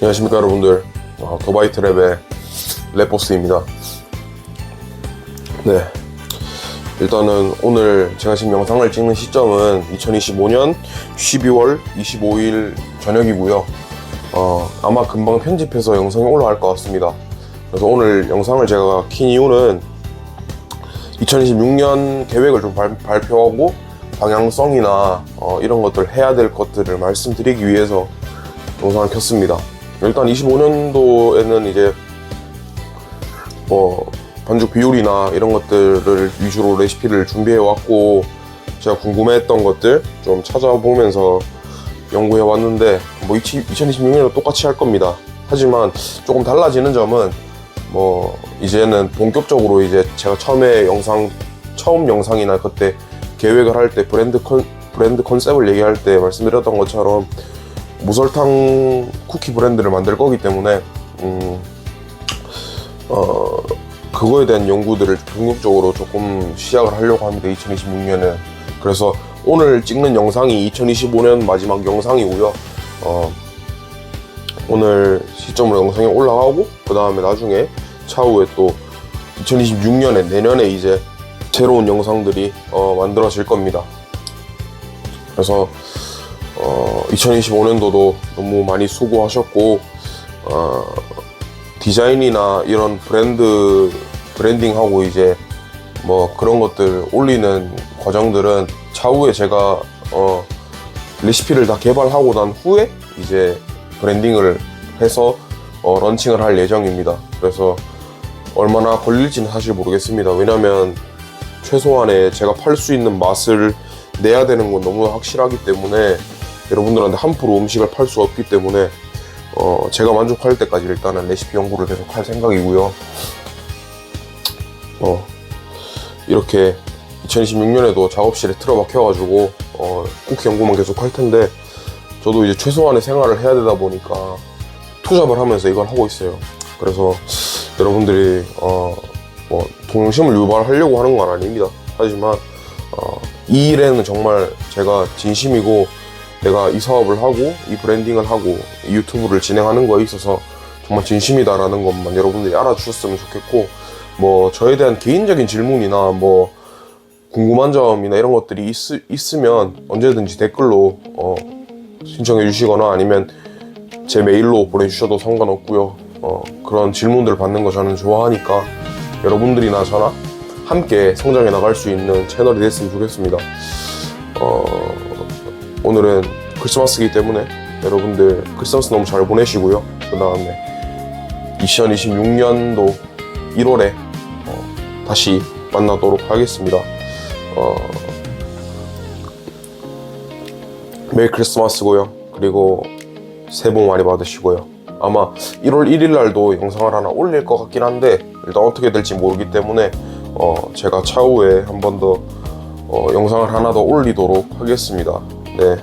안녕하십니까 여러분들. 어, 도바이 트랩의 레포스입니다. 네. 일단은 오늘 제가 지금 영상을 찍는 시점은 2025년 12월 25일 저녁이고요. 어, 아마 금방 편집해서 영상이 올라갈 것 같습니다. 그래서 오늘 영상을 제가 킨 이유는 2026년 계획을 좀 발, 발표하고 방향성이나 어, 이런 것들 해야 될 것들을 말씀드리기 위해서 영상을 켰습니다. 일단 25년도에는 이제 뭐 반죽 비율이나 이런 것들을 위주로 레시피를 준비해 왔고 제가 궁금해했던 것들 좀 찾아보면서 연구해 왔는데 뭐 2026년도 똑같이 할 겁니다. 하지만 조금 달라지는 점은 뭐 이제는 본격적으로 이제 제가 처음에 영상 처음 영상이나 그때 계획을 할 때 브랜드 컨 브랜드 컨셉을 얘기할 때 말씀드렸던 것처럼 무설탕 쿠키 브랜드를 만들 거기 때문에 음, 어, 그거에 대한 연구들을 본격적으로 조금 시작을 하려고 합니다. 2026년에. 그래서 오늘 찍는 영상이 2025년 마지막 영상이고요. 어, 오늘 시점으로 영상이 올라가고 그 다음에 나중에 차후에 또 2026년에 내년에 이제 새로운 영상들이 어, 만들어질 겁니다. 그래서 어, 2025년도도 너무 많이 수고하셨고 어, 디자인이나 이런 브랜드 브랜딩하고 이제 뭐 그런 것들 올리는 과정들은 차후에 제가 어, 레시피를 다 개발하고 난 후에 이제 브랜딩을 해서 어, 런칭을 할 예정입니다. 그래서 얼마나 걸릴지는 사실 모르겠습니다. 왜냐면 최소한의 제가 팔 수 있는 맛을 내야 되는 건 너무 확실하기 때문에 여러분들한테 함부로 음식을 팔 수 없기 때문에 어, 제가 만족할 때까지 일단은 레시피 연구를 계속 할 생각이고요. 어, 이렇게 2026년에도 작업실에 틀어박혀가지고 어, 쿠키 연구만 계속 할 텐데 저도 이제 최소한의 생활을 해야 되다 보니까 투잡을 하면서 이걸 하고 있어요. 그래서 여러분들이 어, 뭐 동심을 유발하려고 하는 건 아닙니다. 하지만 어, 이 일에는 정말 제가 진심이고 내가 이 사업을 하고 이 브랜딩을 하고 이 유튜브를 진행하는 거에 있어서 정말 진심이다라는 것만 여러분들이 알아주셨으면 좋겠고 뭐 저에 대한 개인적인 질문이나 뭐 궁금한 점이나 이런 것들이 있, 으면 언제든지 댓글로 어, 신청해 주시거나 아니면 제 메일로 보내주셔도 상관없고요. 어, 그런 질문들 받는 거 저는 좋아하니까 여러분들이나 저나 함께 성장해 나갈 수 있는 채널이 됐으면 좋겠습니다. 어, 오늘은 크리스마스이기 때문에 여러분들 크리스마스 너무 잘 보내시고요. 그 다음에 2026년도 1월에 어, 다시 만나도록 하겠습니다. 어, 메리 크리스마스고요. 그리고 새해 복 많이 받으시고요. 아마 1월 1일 날도 영상을 하나 올릴 것 같긴 한데 일단 어떻게 될지 모르기 때문에 어, 제가 차후에 한 번 더 어, 영상을 하나 더 올리도록 하겠습니다. 네.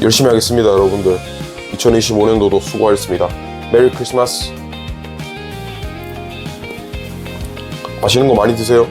열심히 하겠습니다, 여러분들. 2025년도도 수고하셨습니다. 메리 크리스마스. 맛있는 거 많이 드세요.